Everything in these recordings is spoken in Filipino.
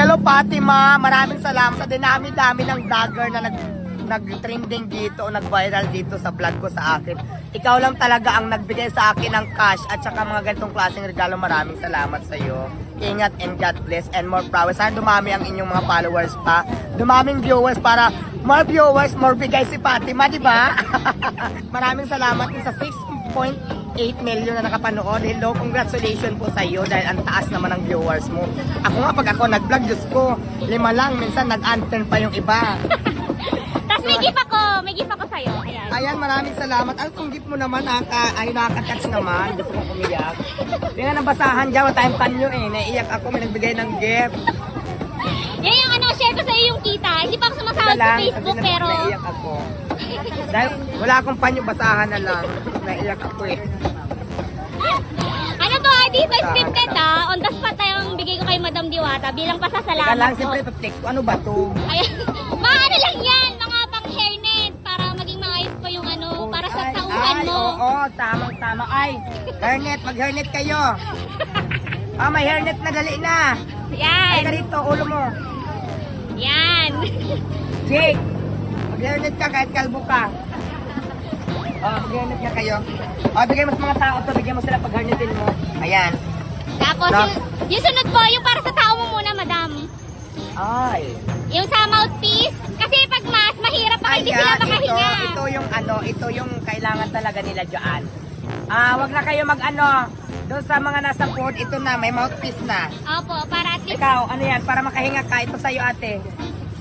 Hello Fatima, maraming salamat sa dinami-dami ng vlogger na nag nag-trending dito nag-viral dito sa vlog ko sa akin. Ikaw lang talaga ang nagbigay sa akin ng cash at saka mga ganitong klaseng regalo. Maraming salamat sa iyo. Ingat and God bless and more prowess. Sana dumami ang inyong mga followers pa. Dumaming viewers para more viewers, more bigay si Fatima, di ba? maraming salamat sa 6.8 million na nakapanood. Hello, congratulations po sa iyo dahil ang taas naman ng viewers mo. Ako nga pag ako nag-vlog, Diyos ko, lima lang, minsan nag-antern pa yung iba. Tapos may gift ako. May gift ako sa'yo. Ayan. Ayan, maraming salamat. Ano itong gift mo naman, naka, ay nakaka-touch naman. Gusto kong umiyak. Tingnan ang basahan dyan, wala tayong panyo eh. Naiiyak ako, may nagbigay ng gift. Yan yung ano, share ko sa'yo yung kita. Hindi pa ako sumasahod sa lang, Facebook, kasi pero... Naiiyak ako. Dahil wala akong panyo, basahan na lang. Naiiyak ako eh. Ano to, di ba scripted ah? On the spot na yung bigay ko kay Madam Diwata bilang pasasalamat lang, ko. siyempre ito-text ko. Ano ba to? Ayan. mga ano lang yan, mga pang hairnet para maging maayos pa yung ano, para sa Ay, tauhan ay, mo. Oo, tamang tama. Ay, hairnet, mag-hairnet kayo. Ah, may hairnet na, dali na. Ay, Yan. narito, ulo mo. Yan. Jake, mag-hairnet ka kahit kalbo ka. Oh, mag-hairnet ka kayo. Oh, bigay mo sa mga tao to, bigyan mo sila pag hairnetin mo. Ayan. Tapos Na- yung, yung sunod po, yung para sa tao mo muna, Madam. Ay. Yung sa mouthpiece. Kasi pag mas, mahirap pa hindi sila Ayan, ito, makahinga. ito yung ano, ito yung kailangan talaga nila dyan. Ah, wag na kayo mag ano, doon sa mga nasa port, ito na, may mouthpiece na. Opo, para at least Ikaw, ano yan, para makahinga ka, ito sa'yo ate.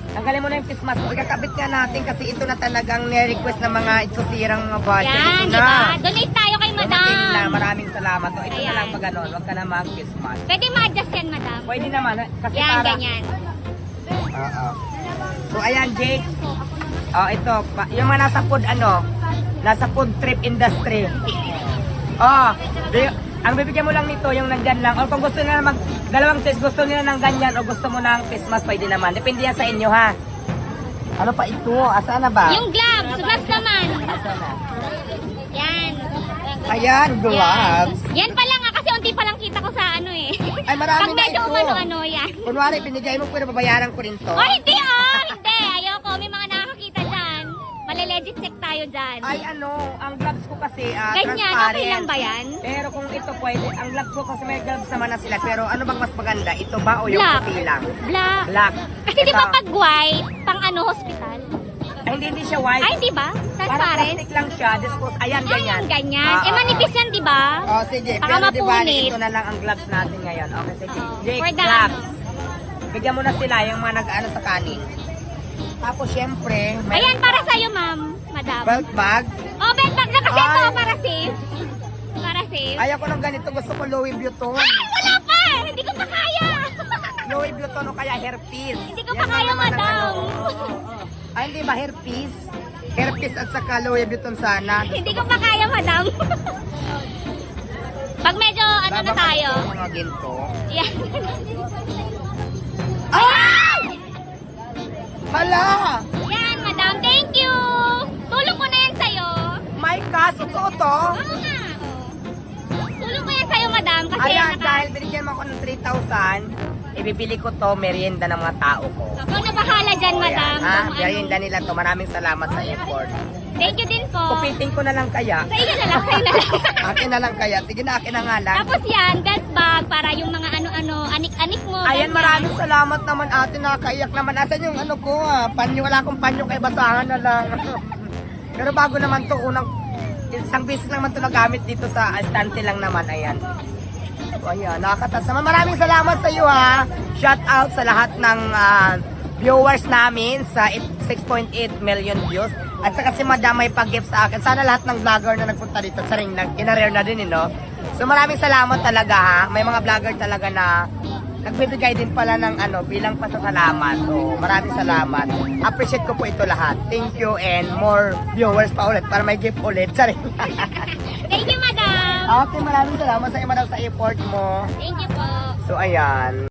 Tanggalin mo na yung face mask mo. Ikakabit nga natin kasi ito na talagang ni-request ng mga itutirang mga budget. Yan, ito di na. ba? Donate tayo kay Dumating na, Madam. maraming salamat. O, ito na Ayan. lang pag ano, wag ka na mag-face mask. Pwede ma-adjust yan, Madam. Pwede naman, kasi Yan, para... ganyan. Oo. So, ayan, Jake. Oh, ito, pa- yung mga nasa food, ano, nasa food trip industry. Oh, di- ang bibigyan mo lang nito, yung nandyan lang. O kung gusto nila mag, dalawang choice, gusto nila ng ganyan o gusto mo ng mask, pwede naman. Depende yan sa inyo, ha? Ano pa ito? Asa na ba? Yung gloves, gloves naman. Na? Yan. Ayan, gloves. Yan. Yan pa lang ah, kasi unti pa lang kita ko sa ano eh. Ay, marami Pag na medyo ito. umano-ano, yan. Kunwari, binigay mo, pero babayaran ko rin to. Oh, hindi ah! Hindi, ayoko. May mga nakakita dyan. Mali-legit check tayo dyan. Ay, ano, ang gloves ko kasi, ah, Ganyan, transparent. okay lang ba yan? Pero ito pwede, ang gloves ko kasi may gloves naman na sila. Pero ano bang mas maganda? Ito ba o yung Black. puti lang? Black. Black. Kasi di ba Ito. pag white, pang ano, hospital? Ay, hindi, hindi siya white. Ay, di ba? Parang Transparent? plastic lang siya. Discos, ayan, Ay, ganyan. ganyan. Ah, eh, ah, manipis yan, di ba? Oh, sige. Baka Pero di ba, mapunit. ito na lang ang gloves natin ngayon. Okay, sige. Oh, Jake, for the- gloves. Bigyan mo na sila yung mga nag-ano sa kanin. Tapos, syempre, may Ayan, para sa'yo, ma'am. Madam. belt bag. Oh, belt bag na kasi ito, para safe. Safe. Ayaw ko ng ganito. Gusto ko Louis Vuitton. Ay, wala pa! Hindi ko pa kaya! Louis Vuitton o kaya hairpiece. Hindi ko Yan pa lang kaya, naman ang madam. ano. Ay, hindi ba hairpiece? Hairpiece at saka Louis Vuitton sana. Hindi ko pa kaya, madam. Pag medyo ano na tayo. ko Mga ginto. Yan. Ay! Hala! Yan, madam. Thank you. Tulong ko na yan sa'yo. My gosh, ito to. Oo nga. Kasi Ayan, dahil binigyan mo ako ng 3,000, ibibili ko to, merienda ng mga tao ko. Ikaw na bahala dyan, O, madam. ha? Kung ano. Merienda nila to. Maraming salamat sa effort. Thank you din po. Kupiting ko na lang kaya. Sa iyo na lang, sa iyo na lang. Akin na lang kaya. Sige na, akin na nga lang. Tapos yan, belt bag para yung mga ano-ano, anik-anik mo. Ayan, ganyan. maraming salamat naman ate. Nakakaiyak naman. Asan yung ano ko ah? Panyo, wala akong panyo kay basahan na lang. Pero bago naman to, unang isang beses naman to nagamit dito sa estante lang naman. Ayan. So, ayan, nakakatas naman. Maraming salamat sa iyo ha. Shout out sa lahat ng ah, viewers namin sa 6.8 million views. At saka si Madam may pag-gift sa akin. Sana lahat ng vlogger na nagpunta dito sa ring kinareer na din, eh, no? So maraming salamat talaga ha. May mga vlogger talaga na nagbibigay din pala ng ano bilang pasasalamat. So maraming salamat. Appreciate ko po ito lahat. Thank you and more viewers pa ulit para may gift ulit. Sorry. Okay, maraming salamat sa iyo, Madam, sa effort mo. Thank you po. So ayan.